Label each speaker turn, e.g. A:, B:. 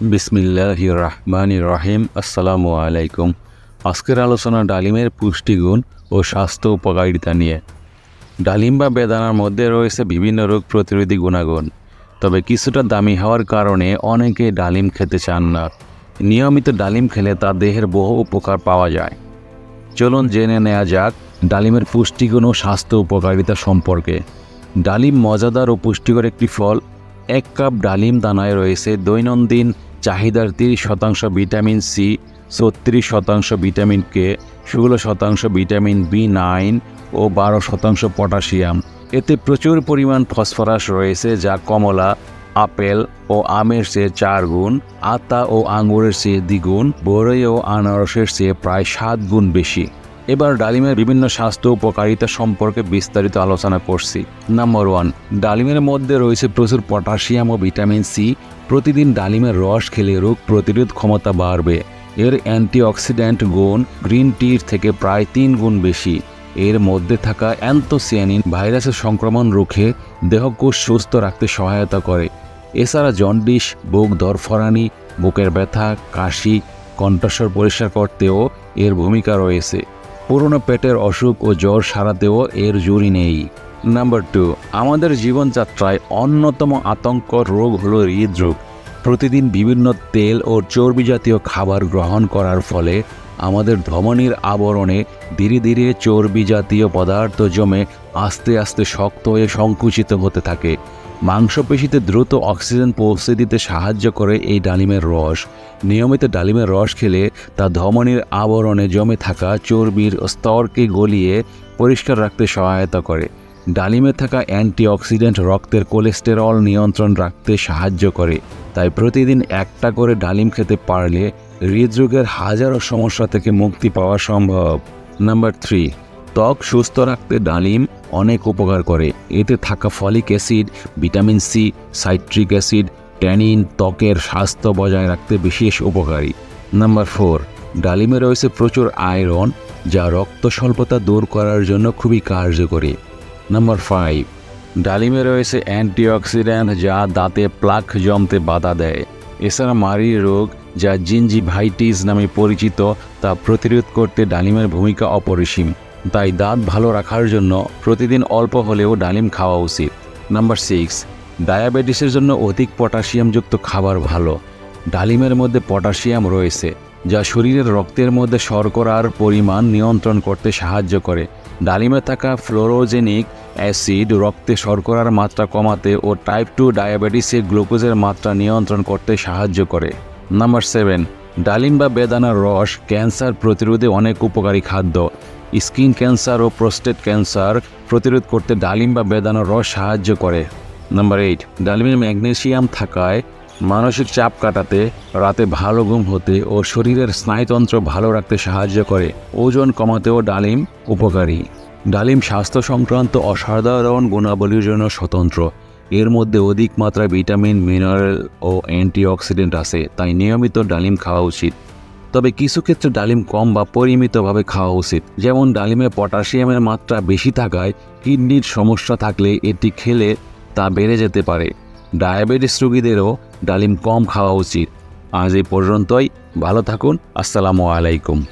A: বিসমিল্লাহ রহমান রহিম আসসালামু আলাইকুম। আজকের আলোচনা ডালিমের পুষ্টিগুণ ও স্বাস্থ্য উপকারিতা নিয়ে। ডালিম বা বেদানার মধ্যে রয়েছে বিভিন্ন রোগ প্রতিরোধী গুণাগুণ, তবে কিছুটা দামি হওয়ার কারণে অনেকে ডালিম খেতে চান না। নিয়মিত ডালিম খেলে তা দেহের বহু উপকার পাওয়া যায়। চলুন জেনে নেওয়া যাক ডালিমের পুষ্টিগুণ ও স্বাস্থ্য উপকারিতা সম্পর্কে। ডালিম মজাদার ও পুষ্টিকর একটি ফল। এক কাপ ডালিম দানায় রয়েছে দৈনন্দিন চাহিদার তিরিশ শতাংশ ভিটামিন সি, ছত্রিশ শতাংশ ভিটামিন কে, ষোলো শতাংশ ভিটামিন বি নাইন ও বারো শতাংশ পটাশিয়াম। এতে প্রচুর পরিমাণ ফসফরাস রয়েছে, যা কমলা, আপেল ও আমের চেয়ে চার গুণ, আতা ও আঙুরের চেয়ে দ্বিগুণ, বরই ও আনারসের চেয়ে প্রায় সাত গুণ বেশি। এবার ডালিমের বিভিন্ন স্বাস্থ্য উপকারিতা সম্পর্কে বিস্তারিত আলোচনা করছি। নাম্বার ওয়ান ডালিমের মধ্যে রয়েছে প্রচুর পটাশিয়াম ও ভিটামিন সি। প্রতিদিন ডালিমের রস খেলে রোগ প্রতিরোধ ক্ষমতা বাড়বে। এর অ্যান্টিঅক্সিডেন্ট গুণ গ্রিন টির থেকে প্রায় তিন গুণ বেশি। এর মধ্যে থাকা অ্যান্থোসিয়ানিন ভাইরাসের সংক্রমণ রুখে দেহকোষ সুস্থ রাখতে সহায়তা করে। এছাড়া জন্ডিস, বুক ধরফরানি, বুকের ব্যথা, কাশি, কণ্ঠস্বর পরিষ্কার করতেও এর ভূমিকা রয়েছে। পুরনো পেটের অসুখ ও জ্বর সারাতেও এর জুড়ি নেই। নাম্বার টু আমাদের জীবনযাত্রায় অন্যতম আতঙ্ক রোগ হল হৃদরোগ। প্রতিদিন বিভিন্ন তেল ও চর্বি জাতীয় খাবার গ্রহণ করার ফলে আমাদের ধমনীর আবরণে ধীরে ধীরে চর্বি জাতীয় পদার্থ জমে আস্তে আস্তে শক্ত হয়ে সংকুচিত হতে থাকে। মাংসপেশিতে দ্রুত অক্সিজেন পৌঁছে দিতে সাহায্য করে এই ডালিমের রস। নিয়মিত ডালিমের রস খেলে তা ধমনীর আবরণে জমে থাকা চর্বির স্তরকে গলিয়ে পরিষ্কার রাখতে সহায়তা করে। ডালিমে থাকা অ্যান্টিঅক্সিডেন্ট রক্তের কোলেস্টেরল নিয়ন্ত্রণ রাখতে সাহায্য করে। তাই প্রতিদিন একটা করে ডালিম খেতে পারলে হৃদরোগের হাজারো সমস্যা থেকে মুক্তি পাওয়া সম্ভব। নাম্বার থ্রি ত্বক সুস্থ রাখতে ডালিম অনেক উপকার করে। এতে থাকা folic acid, vitamin C, citric acid, tannin ত্বকের স্বাস্থ্য বজায় রাখতে বিশেষ উপকারী। নাম্বার ফোর, ডালিমে রয়েছে প্রচুর আয়রন, যা রক্ত স্বল্পতা দূর করার জন্য খুবই কার্যকরী। নাম্বার ফাইভ, ডালিমে রয়েছে অ্যান্টিঅক্সিডেন্ট যা দাঁতে প্লাক জমতে বাধা দেয়। এছাড়া মারি রোগ, যা জিনজিভাইটিস নামে পরিচিত, তা প্রতিরোধ করতে ডালিমের ভূমিকা অপরিসীম। তাই দাঁত ভালো রাখার জন্য প্রতিদিন অল্প হলেও ডালিম খাওয়া উচিত। নাম্বার সিক্স ডায়াবেটিসের জন্য অধিক পটাশিয়ামযুক্ত খাবার ভালো। ডালিমের মধ্যে পটাশিয়াম রয়েছে, যা শরীরের রক্তের মধ্যে শর্করার পরিমাণ নিয়ন্ত্রণ করতে সাহায্য করে। ডালিমে থাকা ফ্লোরোজেনিক অ্যাসিড রক্তে শর্করার মাত্রা কমাতে ও টাইপ টু ডায়াবেটিসে গ্লুকোজের মাত্রা নিয়ন্ত্রণ করতে সাহায্য করে। নাম্বার সেভেন ডালিম বা বেদানার রস ক্যান্সার প্রতিরোধে অনেক উপকারী খাদ্য। স্কিন ক্যান্সার ও প্রোস্টেট ক্যান্সার প্রতিরোধ করতে ডালিম বা বেদানার রস সাহায্য করে। নাম্বার এইট, ডালিমে ম্যাগনেসিয়াম থাকায় মানসিক চাপ কাটাতে, রাতে ভালো ঘুম হতে ও শরীরের স্নায়ুতন্ত্র ভালো রাখতে সাহায্য করে। ওজন কমাতেও ডালিম উপকারী। ডালিম স্বাস্থ্য সংক্রান্ত অসাধারণ গুণাবলীর জন্য স্বতন্ত্র। এর মধ্যে অধিক মাত্রায় ভিটামিন, মিনারেল ও অ্যান্টিঅক্সিডেন্ট আছে, তাই নিয়মিত ডালিম খাওয়া উচিত। তবে কিছু ক্ষেত্রে ডালিম কম বা পরিমিতভাবে খাওয়া উচিত। যেমন ডালিমে পটাশিয়ামের মাত্রা বেশি থাকায় কিডনির সমস্যা থাকলে এটি খেলে তা বেড়ে যেতে পারে। ডায়াবেটিস রোগীদেরও ডালিম কম খাওয়া উচিত। আজ এই পর্যন্তই। ভালো থাকুন। আসসালামু আলাইকুম।